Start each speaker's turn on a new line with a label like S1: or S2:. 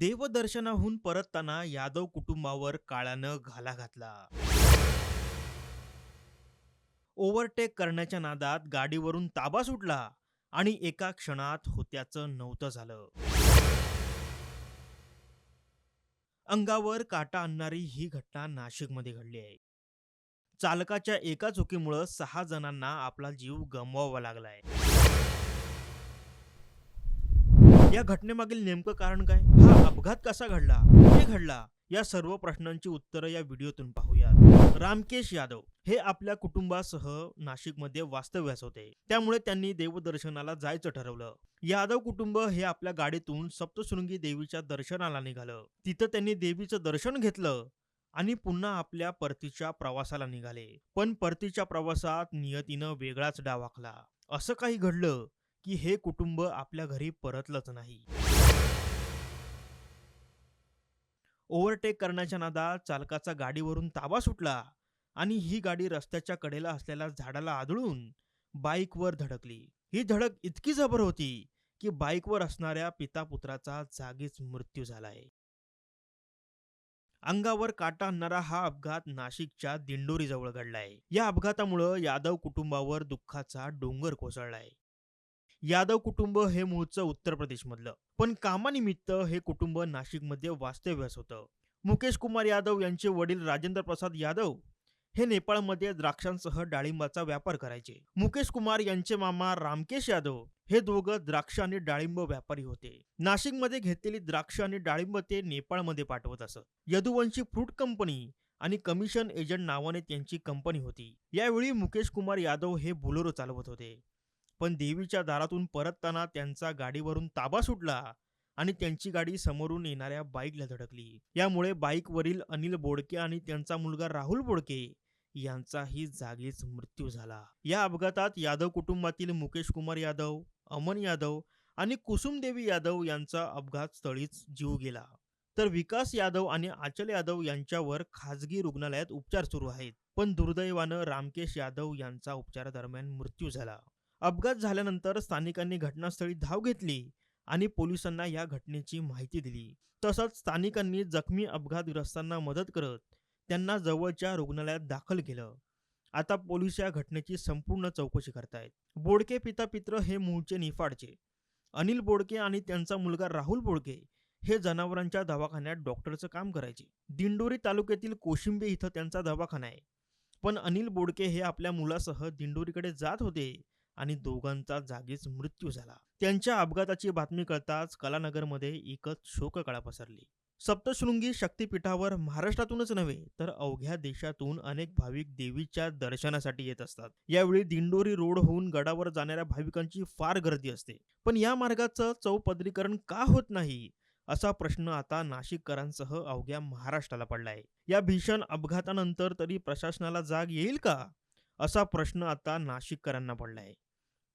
S1: देवदर्शनाहून परतताना यादव कुटुंबावर काळानं घाला घातला. ओव्हरटेक करण्याच्या नादात गाडीवरून ताबा सुटला आणि एका क्षणात होत्याचं नव्हतं झालं. अंगावर काटा आणणारी ही घटना नाशिकमध्ये घडली आहे. चालकाच्या एका चुकीमुळं सहा जणांना आपला जीव गमवावा लागलाय. या घटनेमागील नेमकं कारण काय? हा अपघात कसा घडला? कुठे घडला? या सर्व प्रश्नांची उत्तरं या व्हिडिओतून पाहूयात. रामकेश यादव हे आपल्या कुटुंबासह नाशिकमध्ये वास्तव्यास होते. त्यामुळे त्यांनी देवदर्शनाला जायचं ठरवलं. यादव कुटुंब हे आपल्या गाडीतून सप्तशृंगी देवीच्या दर्शनाला निघालं. तिथं त्यांनी देवीचं दर्शन घेतलं आणि पुन्हा आपल्या परतीच्या प्रवासाला निघाले. पण परतीच्या प्रवासात नियतीनं वेगळाच डाव आखला. असं काही घडलं की हे कुटुंब आपल्या घरी परतलंच नाही. ओव्हरटेक करण्याच्या नादात चालकाचा गाडीवरून ताबा सुटला आणि ही गाडी रस्त्याच्या कडेला असलेल्या झाडाला आदळून बाईकवर धडकली. ही धडक इतकी जबर होती की बाईकवर असणाऱ्या पिता पुत्राचा जागीच मृत्यू झालाय. अंगावर काटा आणणारा हा अपघात नाशिकच्या दिंडोरीजवळ घडलाय. या अपघातामुळं यादव कुटुंबावर दुःखाचा डोंगर कोसळलाय. यादव कुटुंब हे मूळचं उत्तर प्रदेशमधलं. पण कामानिमित्त हे कुटुंब नाशिकमध्ये वास्तव्यास होतं. मुकेश कुमार यादव यांचे वडील राजेंद्र प्रसाद यादव हे नेपाळमध्ये द्राक्षांसह डाळिंबाचा व्यापार करायचे. मुकेश कुमार यांचे मामा रामकेश यादव हे दोघं द्राक्ष आणि डाळिंब व्यापारी होते. नाशिकमध्ये घेतलेली द्राक्ष आणि डाळिंब ते नेपाळमध्ये पाठवत असत. यदुवंशी फ्रूट कंपनी आणि कमिशन एजंट नावाने त्यांची कंपनी होती. यावेळी मुकेश कुमार यादव हे बुलोरो चालवत होते. पण देवीच्या दारातून परतताना त्यांचा गाडीवरून ताबा सुटला आणि त्यांची गाडी समोरून येणाऱ्या बाईकला धडकली. यामुळे बाईकवरील अनिल बोडके आणि त्यांचा मुलगा राहुल बोडके यांचाही जागीच मृत्यू झाला. या अपघातात यादव कुटुंबातील मुकेश कुमार यादव अमन यादव आणि कुसुमदेवी यादव यांचा अपघात स्थळीच जीव गेला. तर विकास यादव आणि आचल यादव यांच्यावर खाजगी रुग्णालयात उपचार सुरू आहेत. पण दुर्दैवानं रामकेश यादव यांचा उपचारादरम्यान मृत्यू झाला. अपघात झाल्यानंतर स्थानिकांनी घटनास्थळी धाव घेतली आणि पोलिसांना या घटनेची माहिती दिली. तसंच स्थानिकांनी जखमी अपघातग्रस्तांना मदत करत त्यांना जवळच्या रुग्णालयात दाखल केलं. आता पोलीस या घटनेची संपूर्ण चौकशी करतायत. बोडके पिता पित्र हे मूळचे निफाडचे. अनिल बोडके आणि त्यांचा मुलगा राहुल बोडके हे जनावरांच्या दवाखान्यात डॉक्टरचं काम करायचे. दिंडोरी तालुक्यातील कोशिंबे इथं त्यांचा दवाखाना आहे. पण अनिल बोडके हे आपल्या मुलासह दिंडोरीकडे जात होते आणि दोघांचा जागीच मृत्यू झाला. त्यांच्या अपघाताची बातमी कळताच कलानगरमध्ये एकच शोककळा पसरली. सप्तशृंगी शक्तीपीठावर महाराष्ट्रातूनच नव्हे तर अवघ्या देशातून अनेक भाविक देवीच्या दर्शनासाठी येत असतात. यावेळी दिंडोरी रोड होऊन गडावर जाणाऱ्या भाविकांची फार गर्दी असते. पण या मार्गाचं चौपदरीकरण का होत नाही? असा प्रश्न आता नाशिककरांसह अवघ्या महाराष्ट्राला पडलाय. या भीषण अपघातानंतर तरी प्रशासनाला जाग येईल का? असा प्रश्न आता नाशिककरांना पडलाय.